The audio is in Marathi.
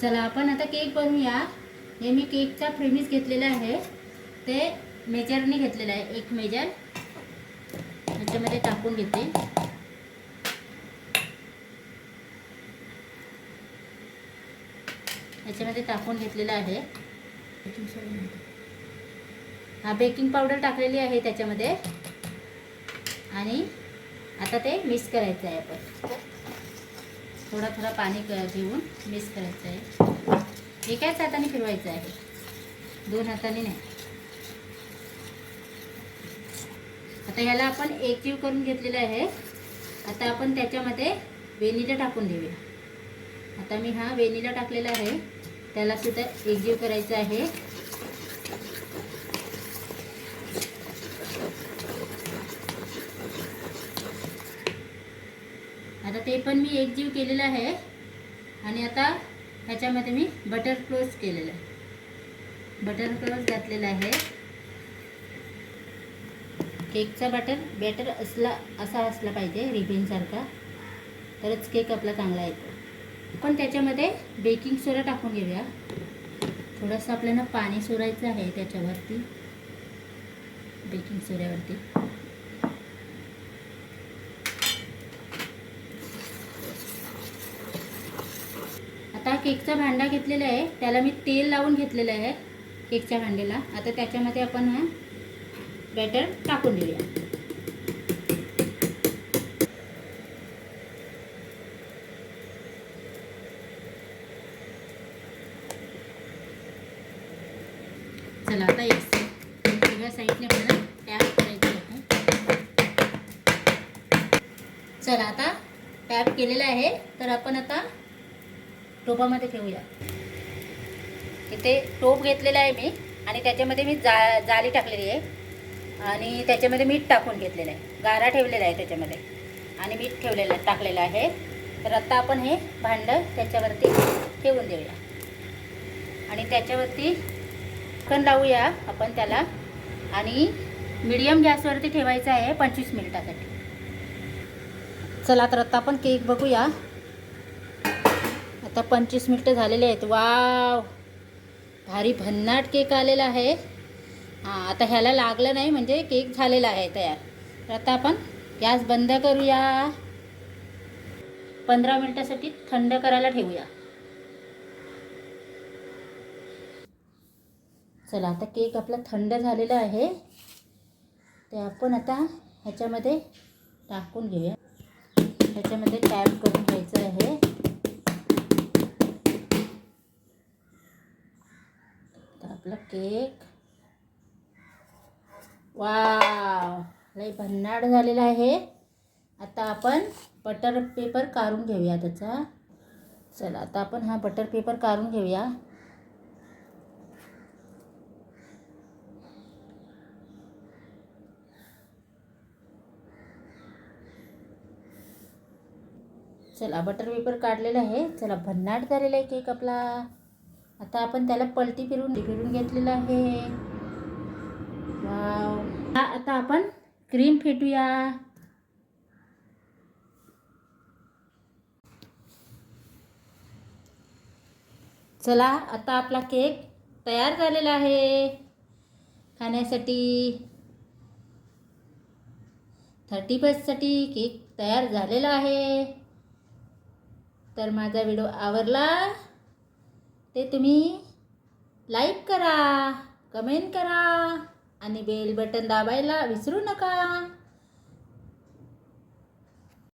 चला आपण आता केक बनवूया. हे मी केकचा फ्रेमिस घेतलेला आहे. ते मेजरने घेतलेलं आहे. एक मेजर ह्याच्यामध्ये टाकून घेते. ह्याच्यामध्ये टाकून घेतलेलं आहे. हा बेकिंग पावडर टाकलेली आहे त्याच्यामध्ये. आणि आता ते मिक्स करायचं आहे आपण. थोडा थोडा पाणी क- घेऊन मिक्स करायचं आहे. एकाच हाताने फिरवायचं आहे? दोन हाताने नाही. आता ह्याला आपण एकजीव करून घेतलेलं आहे. आता आपण त्याच्यामध्ये वेनिला टाकून देऊया. आता मी हा वेनिला टाकलेला आहे. त्याला सुद्धा एकजीव करायचं आहे. ते पण मी एकजीव केलेलं आहे. आणि आता ह्याच्यामध्ये मी बटर क्लोज केलेलं आहे. बटर क्लोज घातलेलं आहे. केकचा बटर बॅटर असला असा असला पाहिजे रिबिनसारखा तरच केक आपला चांगला येतो. पण त्याच्यामध्ये बेकिंग सोडा टाकून घेऊया. थोडंसं आपल्याला पाणी सोडायचं आहे त्याच्यावरती. बेकिंग सोड्यावरती आता केकचा भांडा घेतलेला आहे. त्याला मी तेल लावून घेतलेलं आहे केकच्या भांड्याला. आता त्याच्यामध्ये आपण हा बॅटर टाकून देऊया. चला आता एक साईड सगळ्या साईडने आपल्याला टॅप करायचं आहे. चला आता टॅप केलेला आहे. तर आपण आता टोपामध्ये ठेवूया. इथे टोप घेतलेला आहे मी आणि त्याच्यामध्ये मी जा जाली टाकलेली आहे. आणि त्याच्यामध्ये मीठ टाकून घेतलेलं आहे. गारा ठेवलेला आहे त्याच्यामध्ये. आणि मीठ ठेवलेलं टाकलेलं आहे. तर आत्ता आपण हे भांडं त्याच्यावरती ठेवून देऊया. आणि त्याच्यावरती पण लावूया आपण त्याला. आणि मिडियम गॅसवरती ठेवायचं आहे पंचवीस मिनिटासाठी. चला तर आत्ता आपण केक बघूया. आता पंचवीस मिनटं झालेले आहेत. वाव! भारी भन्नाट केक आलेला आहे. हां आता ह्याला लागलं नाही म्हणजे केक झालेला आहे तयार. तर आता आपण गॅस बंद करूया. पंधरा मिनटासाठी थंड करायला ठेवूया. चला आता केक आपला थंड झालेला आहे. ते आपण आता ह्याच्यामध्ये टाकून घेऊया. ह्याच्यामध्ये टॅप करून घ्यायचं आहे तर आपला केक वाव लय भन्नाट झालेला आहे. आता आपण बटर पेपर काढून घेऊया त्याचा. चला आता आपण हा बटर पेपर काढून घेऊया. चला बटर पेपर काढलेला आहे. चला भन्नाट झालेला आहे केक आपला. आता आपण त्याला पलटी फिरून फिरून घेतलेलं आहे. वाव. आता आपण क्रीम फेटूया. चला आता आपला केक तयार झालेला आहे खाण्यासाठी. थर्टी फर्स्टसाठी केक तयार झालेला आहे. तर माझा व्हिडिओ आवडला ते तुम्ही लाईक करा कमेंट करा आणि बेल बटन दाबायला विसरू नका.